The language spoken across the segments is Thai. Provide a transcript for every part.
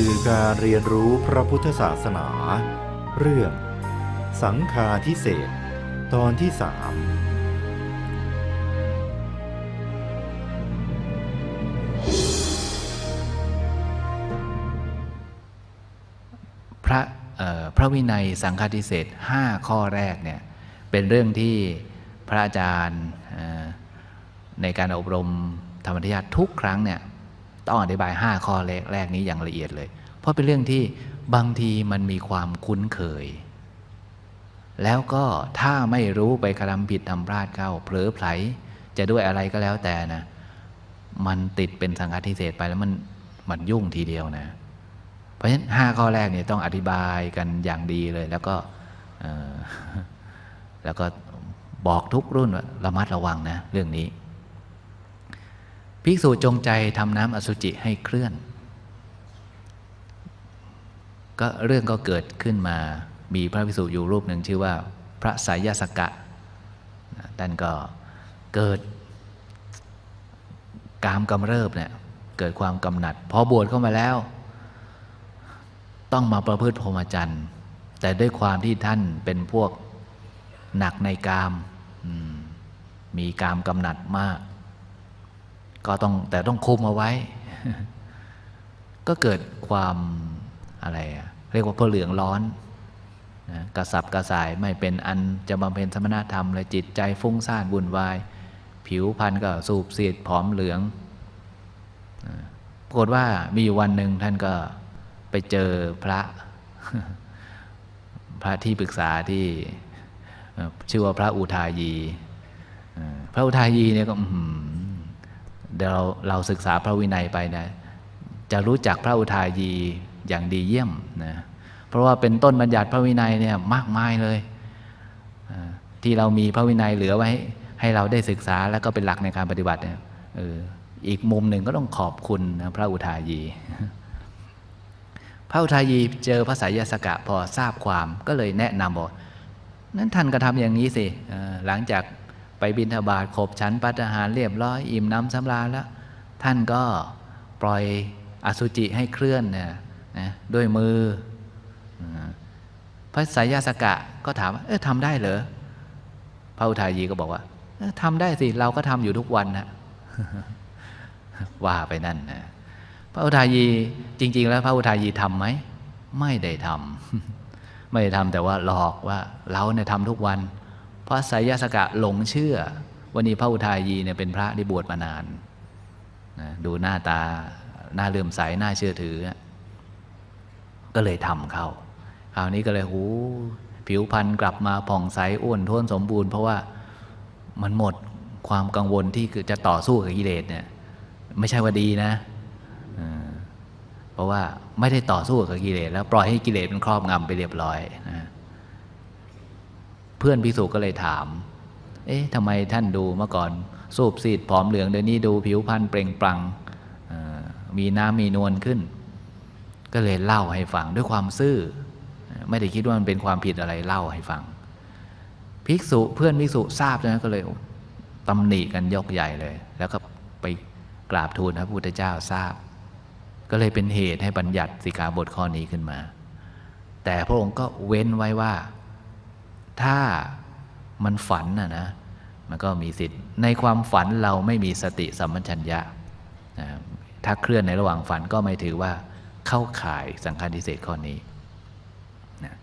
สื่อการเรียนรู้พระพุทธศาสนา เรื่อง สังฆาทิเศษตอนที่สามพระพระวินัยสังฆาทิเศษ5ข้อแรกเนี่ยเป็นเรื่องที่พระอาจารย์ในการอบรมธรรมทิยาทุกครั้งเนี่ย ต้องอธิบาย 5 ข้อแรกแรกนี้อย่างละเอียดเลย เพราะเป็นเรื่องที่บางทีมันมีความคุ้นเคย แล้วก็ถ้าไม่รู้ไปกระทำผิดทำพลาดเข้าเผลอไผลจะด้วยอะไรก็แล้วแต่นะ มันติดเป็นสังฆาทิเศษไปแล้วมันมันยุ่งทีเดียวนะ เพราะฉะนั้นห้าข้อแรกเนี่ยต้องอธิบายกันอย่างดีเลย แล้วก็แล้วก็บอกทุกรุ่นระมัดระวังนะ เรื่องนี้ ภิกษุจงใจทำน้ำอสุจิให้เคลื่อน ก็เรื่องก็เกิดขึ้นมา มีพระภิกษุอยู่รูปหนึ่งชื่อว่า พระสายสกะนะท่านก็เกิดกามกำเริบเนี่ยเกิดความกำหนัด พอบวชเข้ามาแล้ว ต้องมาประพฤติพรหมจรรย์ แต่ด้วยความที่ท่านเป็นพวกหนักในกาม มีกามกำหนัดมาก ก็ต้องแต่ต้องคุมเอาไว้ก็เกิดความอะไรอะเรียกว่าเพอเหลืองร้อนนะกระสับกระส่ายไม่เป็นอันจะบำเพ็ญสมณธรรมเลยจิตใจฟุ้งซ่านวุ่นวาย ผิวพรรณก็สูบเสียดผอมเหลืองปรากฏว่ามีอยู่วันหนึ่งท่านก็ไปเจอพระ พระที่ปรึกษาที่ชื่อว่าพระอุทายี พระอุทายีเนี่ยก็ เดี๋ยวเราเราศึกษาพระวินัยไปนะจะรู้จักพระอุทายีอย่างดีเยี่ยมนะเพราะว่าเป็นต้นบัญญัติพระวินัยเนี่ยมากมายเลยที่เรามีพระวินัยเหลือไว้ ให้เราได้ศึกษาแล้วก็เป็นหลักในการปฏิบัติเนี่ยอีกมุมหนึ่งก็ต้องขอบคุณนะพระอุทายี พระอุทายีเจอพระสายสกะพอทราบความก็เลยแนะนำบอกนั้นท่านก็ทำอย่างนี้สิหลังจาก ไปบิณฑบาตขบฉันปัตหารเรียบร้อยอิ่มน้ำสำราญแล้ว ท่านก็ปล่อยอสุจิให้เคลื่อนเนี่ยนะด้วยมือพระสายาสกะก็ถามว่าเออทำได้เหรอพระอุทายีก็บอกว่าออทำได้สิเราก็ทำอยู่ทุกวันนะว่าไปนั่นนะพระอุทายีจริง ๆ แล้วพระอุทายีทำไหมไม่ได้ทำไม่ได้ทำแต่ว่าหลอกว่าเราเนี่ยทำทุกวัน เพราะไสยสกะหลงเชื่อวันนี้พระอุทายีเนี่ยเป็นพระที่บวชมานานนะดูหน้าตาหน้าเลื่อมใสหน้าเชื่อถือ ก็เลยทำเข้าคราวนี้ก็เลยหูผิวพรรณกลับมาผ่องใสอ้วนท้วนสมบูรณ์เพราะว่ามันหมดความกังวลที่จะต่อสู้กับกิเลสเนี่ย ไม่ใช่ว่าดีนะเพราะว่าไม่ได้ต่อสู้กับกิเลสแล้วปล่อยให้กิเลสมันครอบงำไปเรียบร้อยนะ เพื่อนพิสุก็เลยถาม เอ๊ะทำไมท่านดูเมื่อก่อนสูบซีดผอมเหลืองเดี๋ยวนี้ดูผิวพรรณเปล่งปลั่งเอ่อมีน้ำมีนวลขึ้น ก็เลยเล่าให้ฟังด้วยความซื่อ ไม่ได้คิดว่ามันเป็นความผิดอะไรเล่าให้ฟัง ภิกษุเพื่อนภิกษุทราบนะก็เลยตำหนิกันยกใหญ่เลย แล้วก็ไปกราบทูลพระพุทธเจ้าทราบ ก็เลยเป็นเหตุให้บัญญัติสิกขาบทข้อนี้ขึ้นมา แต่พระองค์ก็เว้นไว้ว่า ถ้ามันฝันนะนะ มันก็มีสิทธิ์ ในความฝันเราไม่มีสติสัมปชัญญะนะถ้าเคลื่อนในระหว่างฝันก็ไม่ถือว่าเข้าข่ายสังฆาทิเศษข้อนี้นะ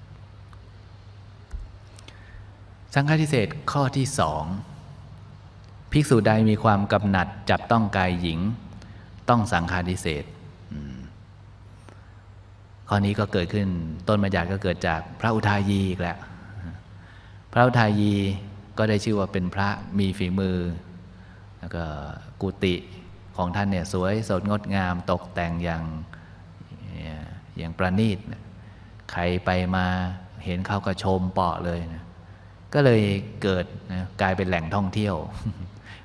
สังฆาทิเศษข้อที่สองภิกษุใดมีความกำหนัดจับต้องกายหญิง ต้องสังฆาทิเศษข้อนี้ก็เกิดขึ้นต้นมาจากก็เกิดจากพระอุทายีอีกแล้ว พระอุทายีก็ได้ชื่อว่าเป็นพระมีฝีมือ แล้วก็กุฏิของท่านเนี่ยสวยสดงดงามตกแต่งอย่างอย่างประณีตใครไปมาเห็นเขาก็ชมเปาะเลยนะก็เลยเกิดนะกลายเป็นแหล่งท่องเที่ยว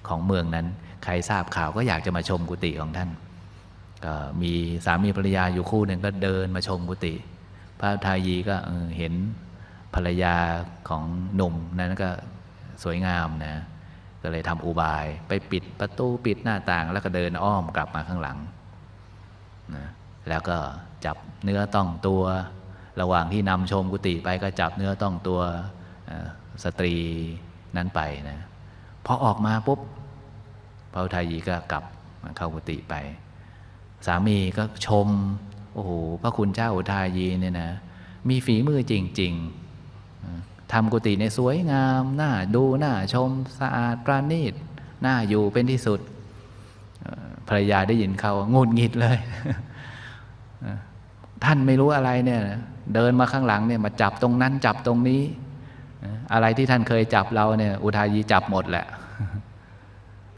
ของเมืองนั้น ใครทราบข่าวก็อยากจะมาชมกุฏิของท่านก็มีสามีภรรยาอยู่คู่หนึ่งก็เดินมาชมกุฏิพระทายีก็เห็น ภรรยาของหนุ่มนั้นก็สวยงามนะก็เลยทำอุบาย ไปปิดประตูปิดหน้าต่าง แล้วก็เดินอ้อมกลับมาข้างหลังนะแล้วก็จับเนื้อต้องตัว ระหว่างที่นำชมกุฏิไปก็จับเนื้อต้องตัวสตรีนั้นไปนะพอออกมาปุ๊บพระอุทัยยีก็กลับมาเข้ากุฏิไป สามีก็ชม โอ้โหพระคุณเจ้าอุทายีเนี่ยนะมีฝีมือจริง ๆ ทำกุฏิในสวยงามน่าดูน่าชมสะอาดประณีตน่าอยู่เป็นที่สุดภรรยาได้ยินเขางุดหงิดเลย ท่านไม่รู้อะไรเนี่ย เดินมาข้างหลังเนี่ยมาจับตรงนั้นจับตรงนี้ อะไรที่ท่านเคยจับเราเนี่ย อุทายีจับหมดแหละ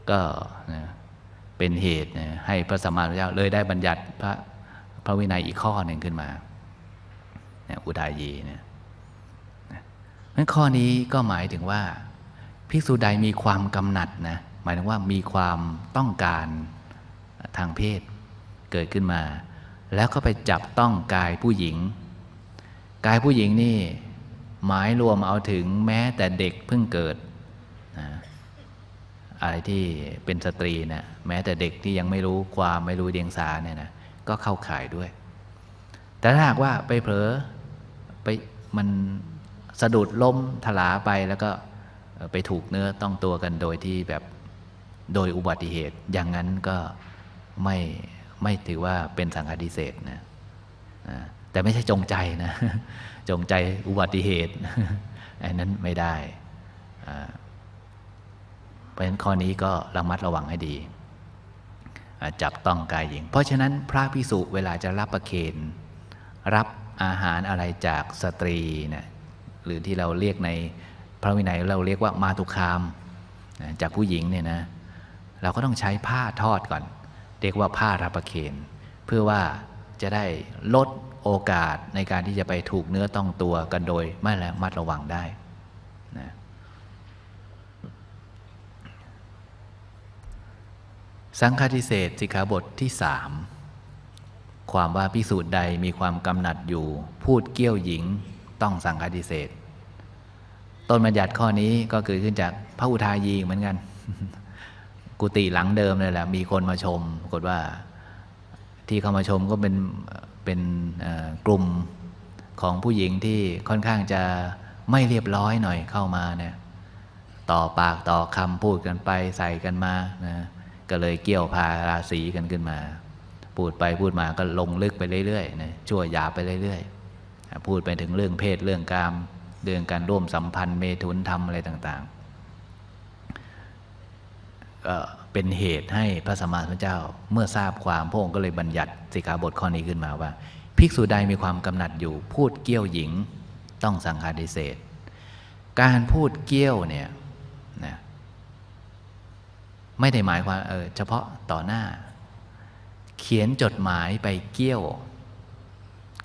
ก็เป็นเหตุให้พระสัมมาสัมพุทธเจ้าเลยได้บัญญัติพระพระวินัยอีกข้อหนึ่งขึ้นมาอุทายีเนี่ย นั้นข้อนี้ก็หมายถึงว่าภิกษุใดมีความกำหนัดนะหมายถึงว่ามีความต้องการทางเพศเกิดขึ้นมา แล้วก็ไปจับต้องกายผู้หญิง กายผู้หญิงนี่หมายรวมเอาถึงแม้แต่เด็กเพิ่งเกิดนะอะไรที่เป็นสตรีนะแม้แต่เด็กที่ยังไม่รู้ความไม่รู้เดียงสาเนี่ยนะก็เข้าข่ายด้วย แต่ถ้าหากว่าไปเผลอไปมัน สะดุดล้มถลาไปแล้วก็ไปถูกเนื้อต้องตัวกันโดยที่แบบโดยอุบัติเหตุ อย่างนั้นก็ไม่ไม่ถือว่าเป็นสังฆาทิเศษนะแต่ไม่ใช่จงใจนะ จงใจอุบัติเหตุอันนั้นไม่ได้เพราะฉะนั้นข้อนี้ก็ระมัดระวังให้ดีจับต้องกายหญิง เพราะฉะนั้นพระพิสุเวลาจะรับประเคนรับอาหารอะไรจากสตรีนะ หรือที่เราเรียกในพระวินัยเราเรียกว่ามาตุคามจากผู้หญิงเนี่ยนะเราก็ต้องใช้ผ้าทอดก่อน เรียกว่าผ้ารับประเคนเพื่อว่าจะได้ลดโอกาสในการที่จะไปถูกเนื้อต้องตัวกันโดยไม่ระมัดระวังได้นะสังฆาทิเศษสิกขาบทที่สามความว่าพิสูจน์ใดมีความกำหนัดอยู่ พูดเกี้ยวหญิง ต้องสังฆาทิเศษต้นบัญญัติข้อนี้ก็เกิดขึ้นจากพระอุทายีเหมือนกัน กุฏิหลังเดิมเลยแหละ มีคนมาชมปรากฏว่าที่เข้ามาชมก็เป็นเป็นกลุ่มของผู้หญิงที่ค่อนข้างจะไม่เรียบร้อยหน่อยเข้ามาเนี่ยต่อปากต่อคำพูดกันไปใส่กันมานะก็เลยเกี่ยวพาราศีกันขึ้นมา พูดไปพูดมาก็ลงลึกไปเรื่อยๆนะชั่วหยาไปเรื่อยๆ พูดไปถึงเรื่องเพศเรื่องกาม เรื่องการร่วมสัมพันธ์เมถุนธรรมอะไรต่างๆเเป็นเหตุให้พระสัมมาสัมพุทธเจ้าเมื่อทราบความพระองค์ก็เลยบัญญัติสิกขาบทข้อนี้ขึ้นมาว่า ภิกษุใดมีความกำหนัดอยู่พูดเกี้ยวหญิงต้องสังฆาทิเศษการพูดเกี้ยวเนี่ยนะไม่ได้หมายความเออเฉพาะต่อหน้า เขียนจดหมายไปเกี้ยว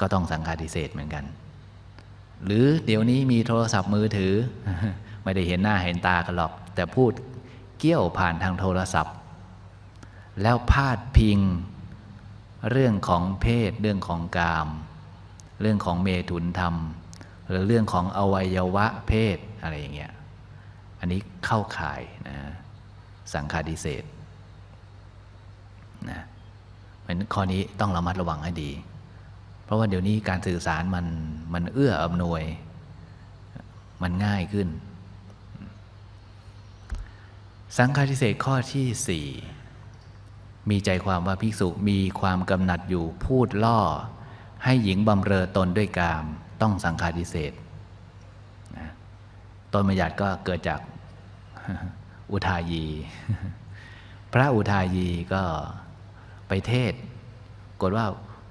ก็ต้องสังฆาทิเศษเหมือนกัน หรือเดี๋ยวนี้มีโทรศัพท์มือถือ ไม่ได้เห็นหน้าเห็นตากันหรอก แต่พูดเกี้ยวผ่านทางโทรศัพท์ แล้วพาดพิง เรื่องของเพศ เรื่องของกาม เรื่องของเมถุนธรรม หรือเรื่องของอวัยวะเพศอะไรอย่างเงี้ยอันนี้เข้าข่ายนะสังฆาทิเศษนะเพราะนข้อนี้ต้องระมัดระวังให้ดี เพราะว่าเดี๋ยวนี้การสื่อสารมันมันเอื้ออำนวย มันง่ายขึ้น สังฆาทิเศษข้อที่สี่มีใจความว่าภิกษุมีความกำหนัดอยู่พูดล่อ ให้หญิงบำเรอตนด้วยกาม ต้องสังฆาทิเศษนะต้นบัญญัติก็เกิดจากอุทายี พระอุทายีก็ไปเทศกฏว่า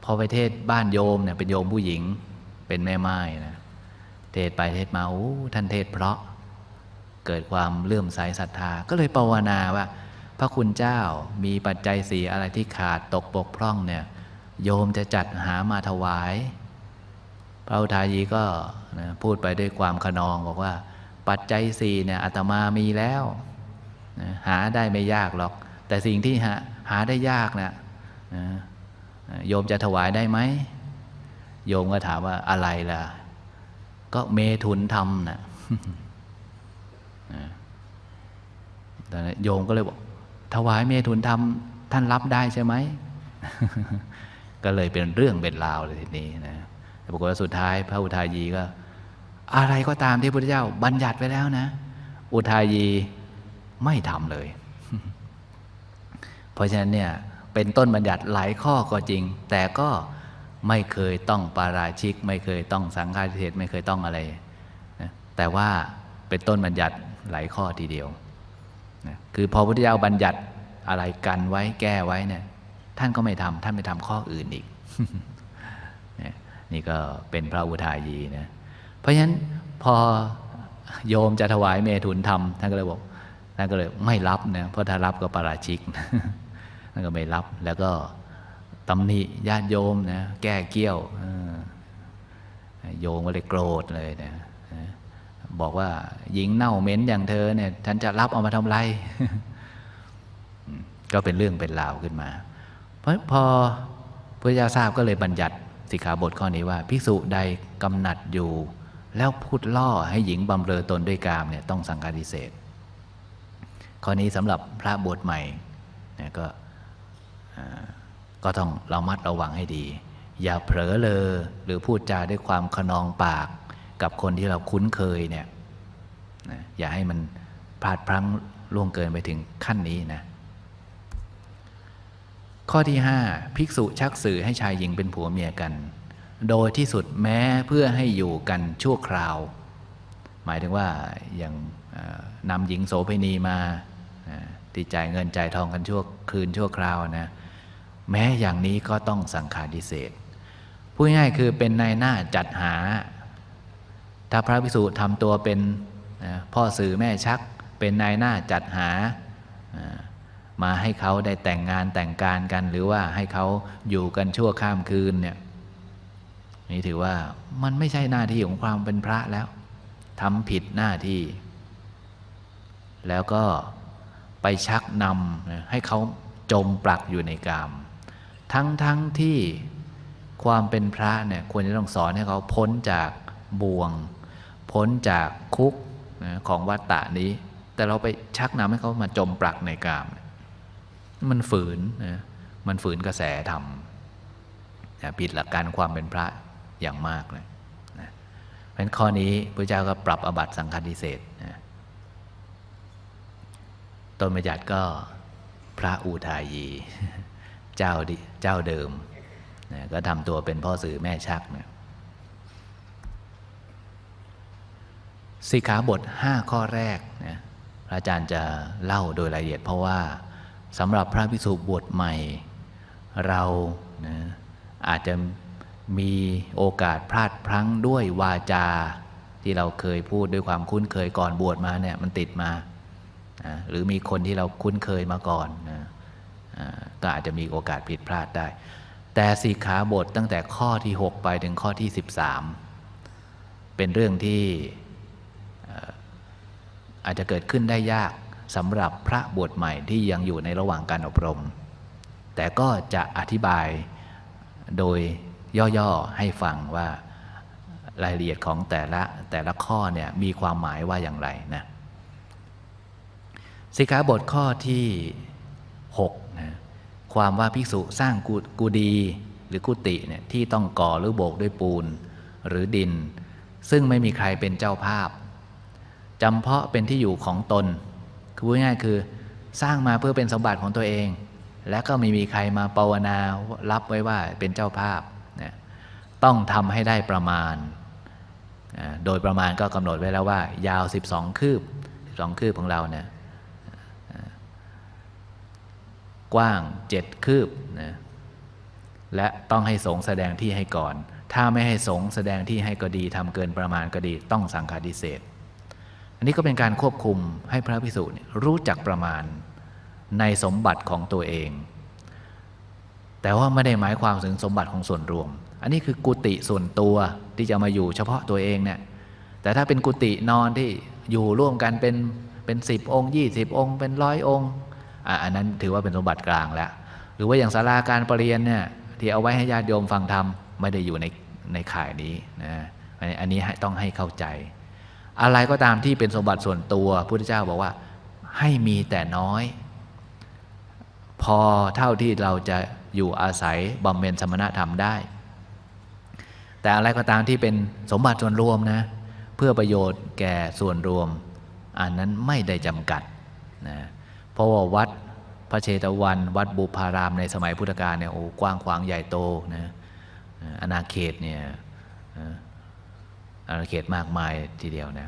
พอไปเทศบ้านโยมเนี่ยเป็นโยมผู้หญิงเป็นแม่ไม้นะเทศไปเทศมาโอ้ท่านเทศเพราะเกิดความเลื่อมใสศรัทธา ก็เลยภาวนาว่า พระคุณเจ้ามีปัจจัยสีอะไรที่ขาดตกบกพร่องเนี่ยโยมจะจัดหามาถวาย พระอุทายีก็นะพูดไปด้วยความขนองบอกว่า ปัจจัยสี่เนี่ยอาตมามีแล้วนะหาได้ไม่ยากหรอก แต่สิ่งที่หาหาได้ยากนะนะ โยมจะถวายได้ไหม โยมก็ถามว่าอะไรล่ะ ก็เมถุนธรรมนะนะตอนนั้นโยมก็เลยบอก ถวายเมถุนธรรมท่านรับได้ใช่ไหม ก็เลยเป็นเรื่องเป็นราวเลยทีนี้นะแต่ปรากฏว่าสุดท้ายพระอุทายีก็ อะไรก็ตามที่พระพุทธเจ้า บัญญัติไว้แล้วนะ อุทายีไม่ทำเลย เพราะฉะนั้นเนี่ย เป็นต้นบัญญัติหลายข้อก็จริง แต่ก็ไม่เคยต้องปาราชิก ไม่เคยต้องสังฆาทิเทศไม่เคยต้องอะไรนะแต่ว่าเป็นต้นบัญญัติหลายข้อทีเดียวนะคือพอพระพุทธเจ้าบัญญัติอะไรกันไว้แก้ไว้เนี่ยท่านก็ไม่ทำท่านไปทำข้ออื่นอีกนี่ยนี่ก็เป็นพระอุทายีนะเพราะฉะนั้นพอโยมจะถวายเมถุนธรรมท่านก็เลยบอกท่านก็เลยไม่รับนะเพราะถ้ารับก็ปาราชิก ท่านก็ไม่รับ แล้วก็ตำหนิญาติโยมนะแก้เกี้ยวโยมก็เลยโกรธเลยนะบอกว่าหญิงเน่าเหม็นอย่างเธอเนี่ยฉันจะรับเอามาทำไรก็เป็นเรื่องเป็นราวขึ้นมา เพราะพอพระเจ้าทราบก็เลยบัญญัติสิกขาบทข้อนี้ว่าภิกษุใดกำหนัดอยู่ แล้วพูดล่อให้หญิงบำเรอตนด้วยกามเนี่ยต้องสังฆาทิเศษข้อนี้สำหรับพระบวชใหม่เนี่ยก็ ก็ต้องระมัดระวังให้ดี อย่าเผลอเลอหรือพูดจาด้วยความขนองปาก กับคนที่เราคุ้นเคยเนี่ยนะอย่าให้มันพลาดพลั้งล่วงเกินไปถึงขั้นนี้นะข้อที่ 5 ภิกษุชักสื่อให้ชายหญิงเป็นผัวเมียกัน โดยที่สุดแม้เพื่อให้อยู่กันชั่วคราว หมายถึงว่าอย่างนำหญิงโสเภณีมาอ่าที่จ่ายเงินจ่ายทองกันชั่วคืนชั่วคราวนะ แม้อย่างนี้ก็ต้องสังฆาทิเศษพูดง่ายคือเป็นนายหน้าจัดหา ถ้าพระภิกษุทำตัวเป็นพ่อสื่อแม่ชัก เป็นนายหน้าจัดหา มาให้เขาได้แต่งงานแต่งการกัน หรือว่าให้เขาอยู่กันชั่วข้ามคืนเนี่ยนี่ถือว่ามันไม่ใช่หน้าที่ของความเป็นพระแล้วทำผิดหน้าที่ แล้วก็ไปชักนำให้เขาจมปลักอยู่ในกาม ทั้งทั้งที่ความเป็นพระเนี่ยควรจะต้องสอนให้เขาพ้นจากบ่วง พ้นจากคุกนะของวัฏฏะนี้ แต่เราไปชักนำให้เขามาจมปลักในกาม มันฝืนนะมันฝืนกระแสธรรมนะผิดหลักการความเป็นพระอย่างมากเลยนะเพราะฉะนั้นข้อนี้พระเจ้าก็ปรับอบัตสังฆาทิเศษนะต้นบัญญัติก็พระอุทายี เจ้าดิเจ้าเดิมนะก็ทำตัวเป็นพ่อสื่อแม่ชักนะสิกขาบท 5 ข้อแรกนะพระอาจารย์จะเล่าโดยละเอียด เพราะว่าสำหรับพระภิกษุบวชใหม่ เรานะอาจจะมีโอกาสพลาดพลั้งด้วยวาจา ที่เราเคยพูดด้วยความคุ้นเคยก่อนบวชมาเนี่ยมันติดมานะหรือมีคนที่เราคุ้นเคยมาก่อนนะ ก็อาจจะมีโอกาสผิดพลาดได้ แต่สีขาบทตั้งแต่ข้อที่ 6 ไปถึงข้อที่ 13 เป็นเรื่องที่อาจจะเกิดขึ้นได้ยากสำหรับพระบวชใหม่ที่ยังอยู่ในระหว่างการอบรม แต่ก็จะอธิบายโดยย่อๆให้ฟังว่ารายละเอียดของแต่ละแต่ละข้อเนี่ยมีความหมายว่าอย่างไรนะสิกขาบทข้อที่ 6 ความว่าภิกษุสร้างกุกุดีหรือกุฏิเนี่ยที่ต้องก่อหรือโบกด้วยปูนหรือดิน ซึ่งไม่มีใครเป็นเจ้าภาพจำเพาะเป็นที่อยู่ของตน คือพูดง่ายๆคือสร้างมาเพื่อเป็นสมบัติของตัวเอง และก็ไม่มีใครมาปวนารับไว้ว่าเป็นเจ้าภาพนะต้องทำให้ได้ประมาณ โดยประมาณก็กำหนดไว้แล้วว่า ยาว 12 คืบ 12 คืบของเราเนี่ยอ่า กว้าง7คืบนะและต้องให้สงแสดงที่ให้ก่อน ถ้าไม่ให้สงแสดงที่ให้ก็ดีทำเกินประมาณก็ดี ต้องสังฆาทิเศษอันนี้ก็เป็นการควบคุมให้พระภิกษุรู้จักประมาณในสมบัติของตัวเอง แต่ว่าไม่ได้หมายความถึงสมบัติของส่วนรวม อันนี้คือกุฏิส่วนตัวที่จะมาอยู่เฉพาะตัวเองเนี่ยแต่ถ้าเป็นกุฏินอนที่อยู่ร่วมกันเป็นเป็นสิบองค์ยี่สิบองค์ เป็นร้อยองค์ อันนั้นถือว่าเป็นสมบัติกลางแล้ว หรือว่าอย่างศาลาการประเรียนเนี่ยที่เอาไว้ให้ญาติโยมฟังธรรมไม่ได้อยู่ในในข่ายนี้นะอันนี้ต้องให้เข้าใจ อะไรก็ตามที่เป็นสมบัติส่วนตัวพุทธเจ้าบอกว่าให้มีแต่น้อย พอเท่าที่เราจะอยู่อาศัยบำเพ็ญสมณธรรมได้ แต่อะไรก็ตามที่เป็นสมบัติส่วนรวมนะเพื่อประโยชน์แก่ส่วนรวม อันนั้นไม่ได้จำกัดนะ เพราะว่าวัดพระเชตวัน วัดบุพารามในสมัยพุทธกาลเนี่ยโอ้กว้างขวางใหญ่โตนะอาณาเขตเนี่ยอาณาเขตมากมายทีเดียวนะ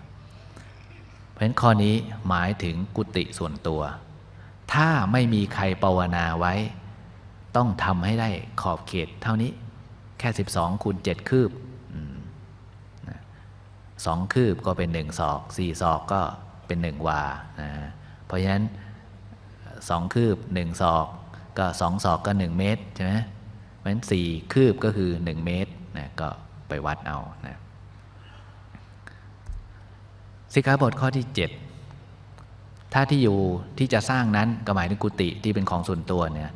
เพราะฉะนั้นข้อนี้หมายถึงกุฏิส่วนตัว ถ้าไม่มีใครภาวนาไว้ ต้องทำให้ได้ขอบเขตเท่านี้แค่ 12คูณ7คืบอืมนะสองคืบก็เป็นหนึ่งศอกสี่ศอกก็เป็นหนึ่งวานะเพราะฉะนั้น สองคืบหนึ่งศอก ก็สองศอกก็หนึ่งเมตรใช่ไหมเพราะฉะนั้นสี่คืบก็คือหนึ่งเมตรนะก็ไปวัดเอานะสิกขาบทข้อที่7ถ้าที่อยู่ที่จะสร้างนั้นก็หมายถึงกุฏิที่เป็นของส่วนตัวเนี่ย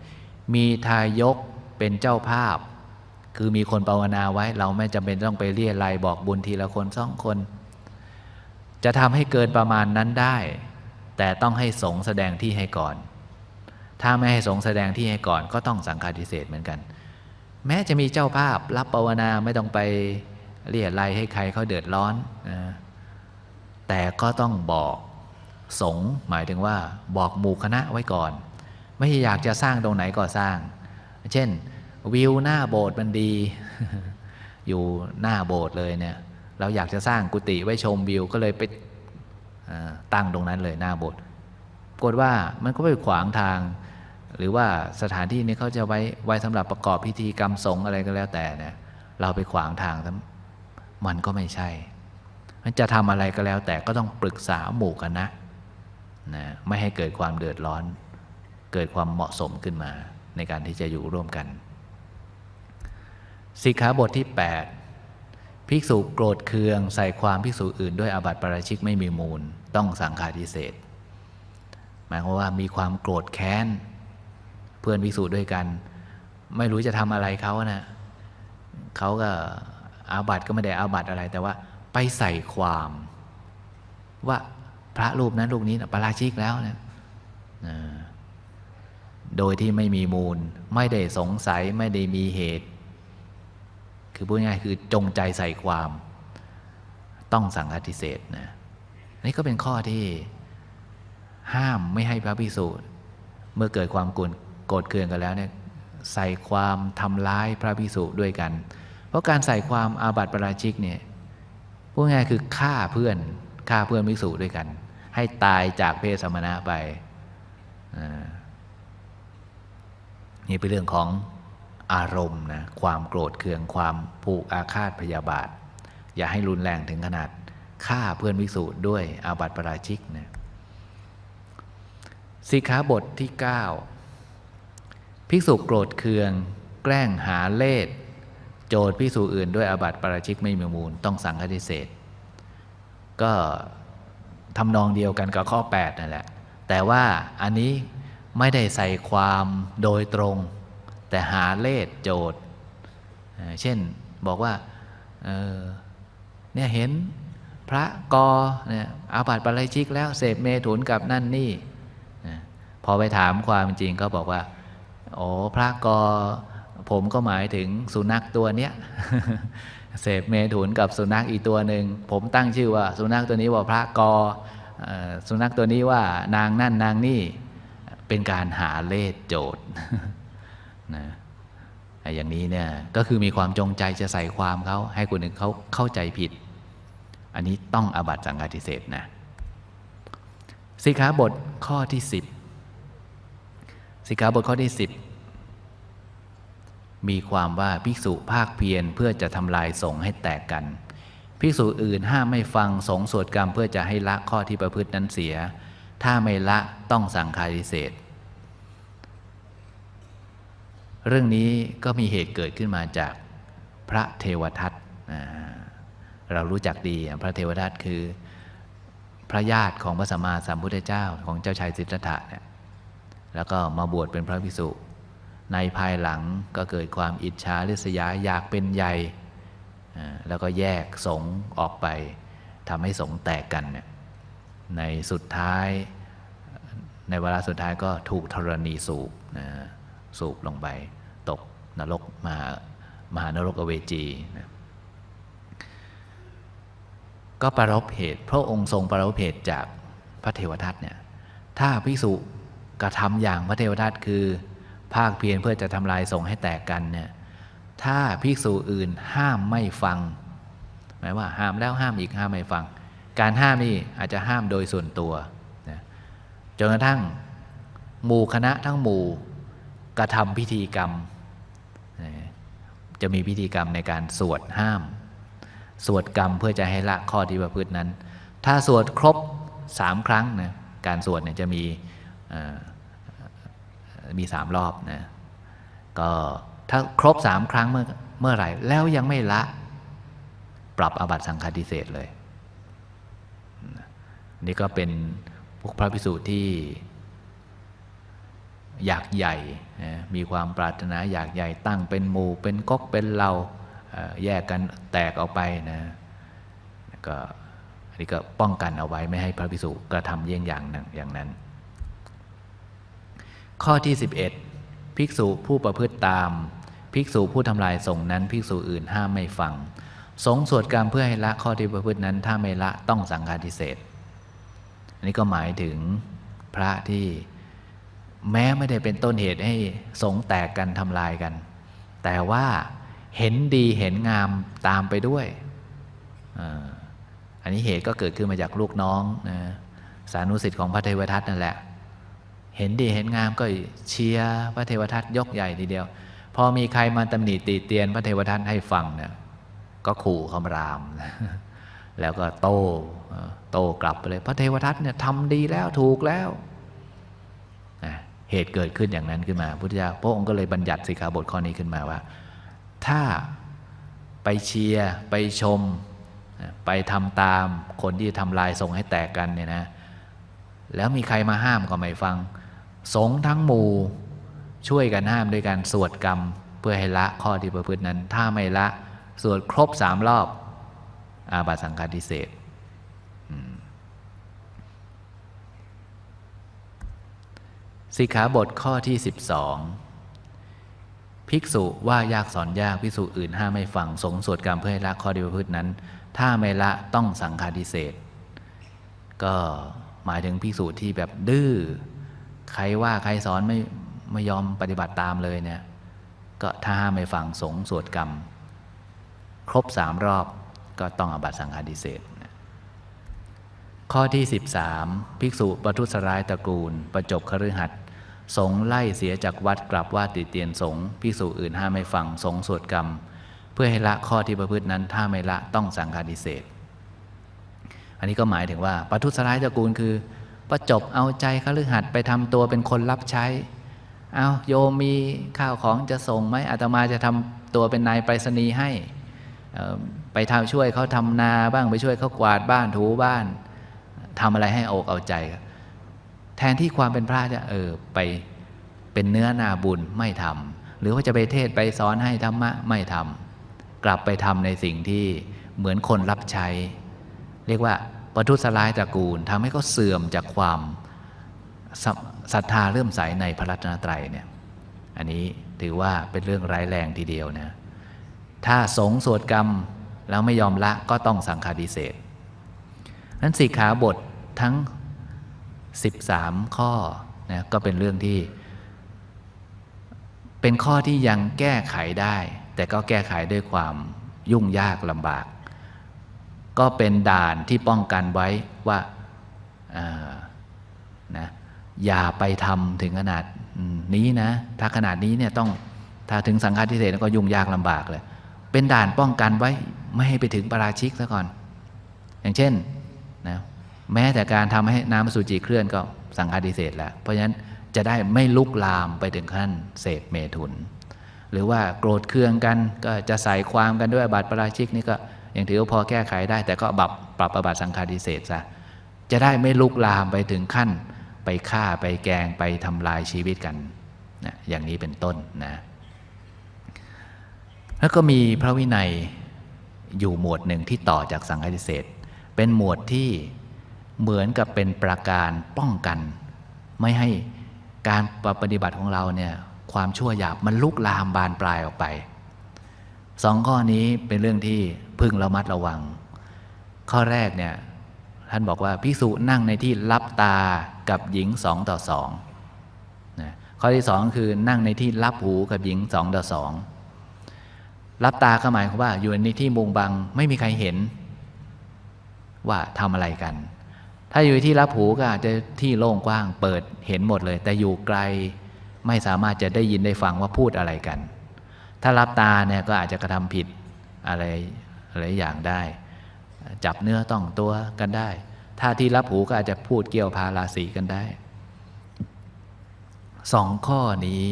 มีทายกเป็นเจ้าภาพ คือมีคนภาวนาไว้ เราไม่จำเป็นต้องไปเรียรายบอกบุญทีละคนสองคน จะทำให้เกินประมาณนั้นได้ แต่ต้องให้สงแสดงที่ให้ก่อน ถ้าไม่ให้สงแสดงที่ให้ก่อนก็ต้องสังฆาทิเศษเหมือนกัน แม้จะมีเจ้าภาพรับภาวนาไม่ต้องไปเรียรายให้ใครเขาเดือดร้อนนะแต่ก็ต้องบอกสงหมายถึงว่าบอกหมู่คณะไว้ก่อน ไม่ใช่อยากจะสร้างตรงไหนก็สร้าง เช่น วิวหน้าโบสถ์มันดี อยู่หน้าโบสถ์เลยเนี่ยเราอยากจะสร้างกุฏิไว้ชมวิวก็เลยไปตั้งตรงนั้นเลยหน้าโบสถ์กฏว่ามันก็ไปขวางทาง หรือว่าสถานที่นี้เขาจะไว้ไว้สำหรับประกอบพิธีกรรมสงฆ์อะไรก็แล้วแต่เนี่ยเราไปขวางทางมันก็ไม่ใช่มันจะทำอะไรก็แล้วแต่ก็ต้องปรึกษาหมู่คณะนะไม่ให้เกิดความเดือดร้อน เกิดความเหมาะสมขึ้นมาในการที่จะอยู่ร่วมกันสิกขาบทที่ 8 ภิกษุโกรธเคืองใส่ความภิกษุอื่นด้วยอาบัติปราชิกไม่มีมูล ต้องสังฆาทิเศษหมายความว่ามีความโกรธแค้น เพื่อนภิกษุด้วยกัน ไม่รู้จะทำอะไรเขานะเขาก็อาบัติก็ไม่ได้อาบัติอะไร แต่ว่าไปใส่ความ ว่าพระรูปนั้นรูปนี้นะปราชิกแล้วเนะโดยที่ไม่มีมูล ไม่ได้สงสัยไม่ได้มีเหตุ คือพูดง่ายคือจงใจใส่ความ ต้องสังฆทิเศษนะนี่ก็เป็นข้อที่ห้ามไม่ให้พระพิสูจน์เมื่อเกิดความโกรธเคืองกันแล้วเนี่ยใส่ความทำร้ายพระพิสุด้วยกัน เพราะการใส่ความอาบัติประราชิกเนี่ยพูดง่ายคือฆ่าเพื่อนฆ่าเพื่อนมิสูด้วยกัน ให้ตายจากเพศสมณะไปนี่เป็นเรื่องของอารมณ์นะความโกรธเคืองความผูกอาฆาตพยาบาท อย่าให้รุนแรงถึงขนาดฆ่าเพื่อนวิสูด้วยอาบัติปราชิกนะสิกขาบทที่ 9 ภิกษุโกรธเคือง แกล้งหาเลสโจทย์พิสูจอื่นด้วยอาบัติปราชิกไม่มีมูล ต้องสังฆทิเศษก็ทำนองเดียวกันกับข้อ 8 นั่นแหละ แต่ว่าอันนี้ไม่ได้ใส่ความโดยตรง แต่หาเลสโจทย์ เช่นบอกว่าเเนี่ยเห็นพระกอเนี่ยอาบัติปราชิกแล้วเสพเมถุนกับนั่นนี่ พอไปถามความจริงก็บอกว่า โอ้พระกอผมก็หมายถึงสุนัขตัวเนี้ยเสพเมถุนกับสุนัขอีกตัวหนึ่งผมตั้งชื่อว่า สุนัขตัวนี้ว่าพระกอสุนัขตัวนี้ว่านางนั่นนางนี่เป็นการหาเลขโจทย์นะอย่างนี้เนี่ยก็คือมีความจงใจจะใส่ความเขาให้คนอื่นเขาเข้าใจผิด อันนี้ต้องอบัตสังฆาทิเศษนะสิกขาบทข้อที่สิบ สิกขาบทข้อที่สิบมีความว่าภิกษุภาคเพียรเพื่อจะทำลายสงฆ์ให้แตกกัน ภิกษุอื่นห้ามไม่ฟังสงฆ์สวดกรรมเพื่อจะให้ละข้อที่ประพฤตินั้นเสีย ถ้าไม่ละต้องสังฆาทิเศษเรื่องนี้ก็มีเหตุเกิดขึ้นมาจากพระเทวทัตเรารู้จักดีพระเทวทัตคือพระญาติของพระสัมมาสัมพุทธเจ้าของเจ้าชายสิทธัตถะเนี่ย แล้วก็มาบวชเป็นพระภิกษุ ในภายหลังก็เกิดความอิจฉาริษยาอยากเป็นใหญ่แล้วก็แยกสงออกไปทำให้สงแตกกันเนี่ยในสุดท้ายในเวลาสุดท้ายก็ถูกธรณีสูบนะสูบลงไป ตกนรกมามหานรกอเวจีนะก็ประรบเหตุ พระองค์ทรงประรบเหตุจากพระเทวทัตเนี่ยถ้าภิกษุ กระทำอย่างพระเทวทัตคือ ภาคเพียรเพื่อจะทำลายสงฆ์ให้แตกกันเนี่ยถ้าภิกษุอื่นห้ามไม่ฟัง หมายว่าห้ามแล้วห้ามอีกห้ามไม่ฟัง การห้ามนี่อาจจะห้ามโดยส่วนตัวนะจนกระทั่งหมู่คณะทั้งหมู่กระทำพิธีกรรม จะมีพิธีกรรมในการสวดห้าม สวดกรรมเพื่อจะให้ละข้อที่ประพฤตินั้น ถ้าสวดครบสามครั้งนะการสวดเนี่ยจะมีอ มีสามรอบนะก็ถ้าครบสามครั้งเมื่อเมื่อไหร่ แล้วยังไม่ละ ปรับอาบัติสังฆาทิเศษเลยนี่ก็เป็นพวกพระภิกษุที่อยากใหญ่มีความปรารถนาอยากใหญ่ตั้งเป็นหมู่เป็นก๊กเป็นเราแยกกันแตกออกไปนะก็อันนี้ก็ป้องกันเอาไว้ไม่ให้พระภิกษุกระทำเยี่ยงอย่างอย่างนั้น ข้อที่ 11 ภิกษุผู้ประพฤติตาม ภิกษุผู้ทำลายสงนั้นภิกษุอื่นห้ามไม่ฟัง สงสวดกรรมเพื่อให้ละข้อที่ประพฤตินั้นถ้าไม่ละต้องสังฆาทิเศษอันนี้ก็หมายถึงพระที่แม้ไม่ได้เป็นต้นเหตุให้สงแตกกันทำลายกัน แต่ว่าเห็นดีเห็นงามตามไปด้วย อันนี้เหตุก็เกิดขึ้นมาจากลูกน้องนะสานุสิทธิ์ของพระเทวทัตนั่นแหละ เห็นดีเห็นงามก็เชียร์พระเทวทัตยกใหญ่ทีเดียว พอมีใครมาตำหนิตีเตียนพระเทวทัตให้ฟังเนี่ยก็ขู่คำรามแล้วก็โต้โต้กลับไปเลย พระเทวทัตเนี่ยทำดีแล้วถูกแล้วเหตุเกิดขึ้นอย่างนั้นขึ้นมาพุทธเจ้าพระองค์ก็เลยบัญญัติสิกขาบทข้อนี้ขึ้นมาว่า ถ้าไปเชียร์ไปชม ไปทำตามคนที่ทำลายส่งให้แตกกันเนี่ยนะแล้วมีใครมาห้ามก็ไม่ฟัง สงทั้งหมู่ช่วยกันห้ามด้วยการสวดกรรม เพื่อให้ละข้อที่ประพฤตินั้น ถ้าไม่ละ สวดครบสามรอบ อาบัติสังฆาทิเศษสิกขาบทข้อที่ 12 ภิกษุว่ายากสอนยากภิกษุอื่นห้าไม่ฟังสงสวดกรรมเพื่อให้ละข้อที่ประพฤตินั้น ถ้าไม่ละต้องสังฆาทิเศษก็หมายถึงภิกษุที่แบบดื้อ ใครว่าใครสอนไม่ไม่ยอมปฏิบัติตามเลยเนี่ย ก็ถ้าห้ามไม่ฟังสงสวดกรรม ครบสามรอบก็ต้องอบัตสังฆาทิเศษข้อที่ 13 ภิกษุประทุษร้ายตระกูล ประจบคฤหัสถ์สงไล่เสียจากวัดกลับว่าติเตียนสงภิกษุอื่นห้ามไม่ฟังสงสวดกรรม เพื่อให้ละข้อที่ประพฤตินั้นถ้าไม่ละต้องสังฆาทิเศษอันนี้ก็หมายถึงว่าปทุษร้ายตระกูลคือ ประจบเอาใจคฤหัสถ์ไปทำตัวเป็นคนรับใช้ เอาโยมมีข้าวของจะส่งไหมอาตมาจะทำตัวเป็นนายไปรษณีย์ให้ไปทำช่วยเขาทำนาบ้างไปช่วยเขากวาดบ้านถูบ้านทำอะไรให้อกเอาใจ แทนที่ความเป็นพระจะเออไปเป็นเนื้อนาบุญไม่ทำหรือว่าจะไปเทศไปสอนให้ธรรมะไม่ทำกลับไปทำในสิ่งที่เหมือนคนรับใช้ เรียกว่า ประทุสลายตระกูลทำให้เขาเสื่อมจากความศรัทธาเริ่มใสในพระรัตนตรัยเนี่ยอันนี้ถือว่าเป็นเรื่องร้ายแรงทีเดียวนะถ้าสงสวดกรรมแล้วไม่ยอมละก็ต้องสังฆาทิเศษนั้นสิกขาบททั้ง 13 ข้อนะก็เป็นเรื่องที่ เป็นข้อที่ยังแก้ไขได้ แต่ก็แก้ไขด้วยความยุ่งยากลำบาก ก็เป็นด่านที่ป้องกันไว้ว่าอานะอย่าไปทำถึงขนาดนี้นะ ถ้าขนาดนี้เนี่ยต้องถ้าถึงสังฆาทิเศษก็ยุ่งยากลำบากเลย เป็นด่านป้องกันไว้ไม่ให้ไปถึงปราชิกซะก่อน อย่างเช่นนะแม้แต่การทำให้น้ำสุจิเคลื่อนก็สังฆาทิเศษแล้ว เพราะฉะนั้นจะได้ไม่ลุกลามไปถึงขั้นเสพเมถุน หรือว่าโกรธเคืองกันก็จะใส่ความกันด้วยบาตรประราชิกนี่ก็ ยังถือว่าพอแก้ไขได้ แต่ก็ปรับปรับประบาทสังฆาทิเศษซะจะได้ไม่ลุกลามไปถึงขั้น ไปฆ่าไปแกงไปทำลายชีวิตกันนะอย่างนี้เป็นต้นนะแล้วก็มีพระวินัยอยู่หมวดหนึ่งที่ต่อจากสังฆาทิเศษเป็นหมวดที่เหมือนกับเป็นประการป้องกัน ไม่ให้การปฏิบัติของเราเนี่ยความชั่วหยาบมันลุกลามบานปลายออกไปสองข้อนี้เป็นเรื่องที่ พึงระมัดระวัง ข้อแรกเนี่ยท่านบอกว่าภิกษุนั่งในที่รับตากับหญิงสองต่อสองนะข้อที่สองคือนั่งในที่รับหูกับหญิงสองต่อสองรับตาก็หมายความว่าอยู่ในที่มุงบังไม่มีใครเห็น ว่าทำอะไรกัน ถ้าอยู่ที่รับหูก็อาจจะที่โล่งกว้างเปิดเห็นหมดเลย แต่อยู่ไกลไม่สามารถจะได้ยินได้ฟังว่าพูดอะไรกัน ถ้ารับตาเนี่ยก็อาจจะกระทำผิดอะไร อะไรอย่างได้ จับเนื้อต้องตัวกันได้ ถ้าที่รับหูก็อาจจะพูดเกี่ยวพาราสีกันได้สองข้อนี้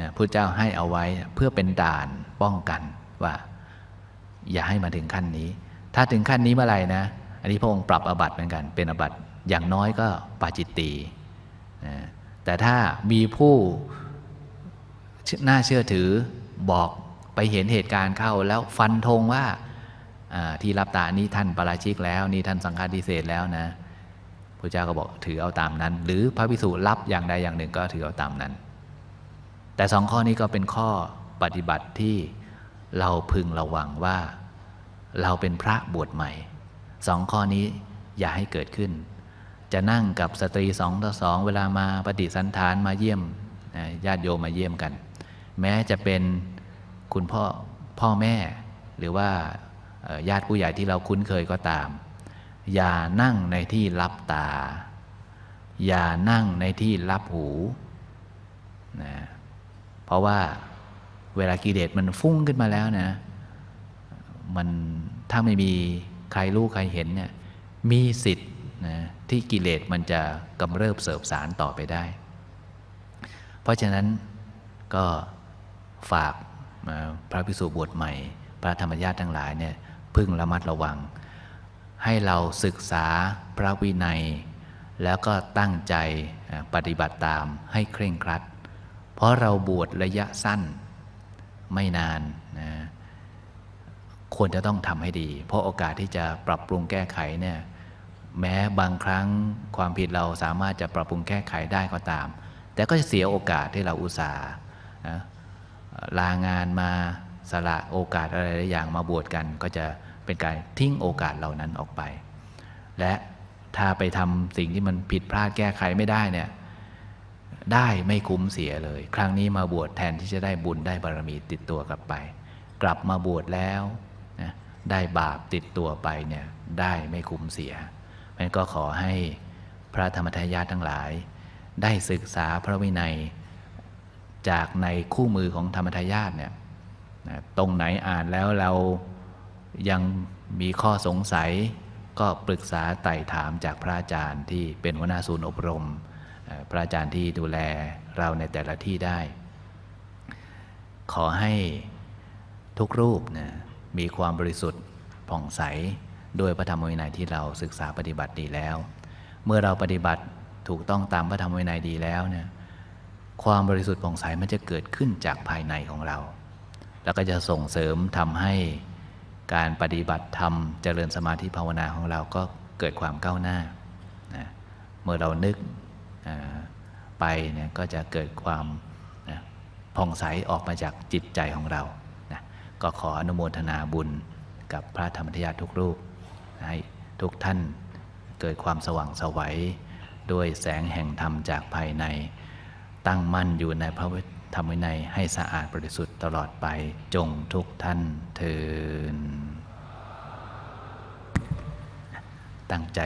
นะพระเจ้าให้เอาไว้เพื่อเป็นด่านป้องกันว่า อย่าให้มาถึงขั้นนี้ ถ้าถึงขั้นนี้เมื่อไหร่นะ อันนี้พระองค์ปรับอบัตเหมือนกัน เป็นอบัตอย่างน้อยก็ปาจิตตีนะแต่ถ้ามีผู้น่าเชื่อถือบอก ไปเห็นเหตุการณ์เข้าแล้วฟันธงว่าที่รับตานี้ท่านปาราชิกแล้วนี่ท่านสังฆาทิเศษแล้วนะพระเจ้าก็บอกถือเอาตามนั้น หรือพระพิสุรับอย่างใดอย่างหนึ่งก็ถือเอาตามนั้น แต่สองข้อนี้ก็เป็นข้อปฏิบัติที่เราพึงระวังว่าเราเป็นพระบวชใหม่สองข้อนี้อย่าให้เกิดขึ้น จะนั่งกับสตรีสองต่อสองเวลามาปฏิสันฐานมาเยี่ยมญาติโยมมาเยี่ยมกัน แม้จะเป็น คุณพ่อพ่อแม่ หรือว่าญาติผู้ใหญ่ที่เราคุ้นเคยก็ตาม อย่านั่งในที่รับตา อย่านั่งในที่รับหูนะเพราะว่าเวลากิเลสมันฟุ้งขึ้นมาแล้วนะมันถ้าไม่มีใครรู้ใครเห็นเนี่ยมีสิทธิ์นะที่กิเลสมันจะกำเริบเสบสารต่อไปได้ เพราะฉะนั้นก็ฝาก พระภิกษุบวชใหม่ พระธรรมญาติทั้งหลายเนี่ยพึ่งระมัดระวัง ให้เราศึกษาพระวินัย แล้วก็ตั้งใจปฏิบัติตามให้เคร่งครัด เพราะเราบวชระยะสั้นไม่นานนะควรจะต้องทำให้ดี เพราะโอกาสที่จะปรับปรุงแก้ไขเนี่ยแม้บางครั้งความผิดเราสามารถจะปรับปรุงแก้ไขได้ก็ตาม แต่ก็จะเสียโอกาสที่เราอุตส่าห์นะ ลางานมาสละโอกาสอะไรหลายอย่างมาบวชกันก็จะเป็นการทิ้งโอกาสเหล่านั้นออกไป และถ้าไปทำสิ่งที่มันผิดพลาดแก้ไขไม่ได้เนี่ยได้ไม่คุ้มเสียเลย ครั้งนี้มาบวชแทนที่จะได้บุญได้บารมีติดตัวกลับไป กลับมาบวชแล้วนะได้บาปติดตัวไปเนี่ยได้ไม่คุ้มเสียเพราะฉะนั้นก็ขอให้พระธรรมทายาททั้งหลาย ได้ศึกษาพระวินัย จากในคู่มือของธรรมทายาทเนี่ยนะตรงไหนอ่านแล้วเรายังมีข้อสงสัย ก็ปรึกษาไต่ถามจากพระอาจารย์ที่เป็นหัวหน้าศูนย์อบรม พระอาจารย์ที่ดูแลเราในแต่ละที่ได้ ขอให้ทุกรูปนะมีความบริสุทธิ์ผ่องใสด้วยพระธรรมวินัยที่เราศึกษาปฏิบัติดีแล้ว เมื่อเราปฏิบัติถูกต้องตามพระธรรมวินัยดีแล้วเนี่ย ความบริสุทธิ์ผ่องใสมันจะเกิดขึ้นจากภายในของเรา แล้วก็จะส่งเสริมทำให้การปฏิบัติธรรมเจริญสมาธิภาวนาของเราก็เกิดความก้าวหน้านะเมื่อเรานึกไปเนี่ยก็จะเกิดความนะผ่องใสออกมาจากจิตใจของเรานะก็ขออนุโมทนาบุญกับพระธรรมทยาททุกรูปให้ทุกท่านเกิดความสว่างสวัยด้วยแสงแห่งธรรมจากภายใน ตั้งมั่นอยู่ในพระธรรมวินัยให้สะอาดบริสุทธิ์ตลอดไปจงทุกท่านเทินตั้งใจ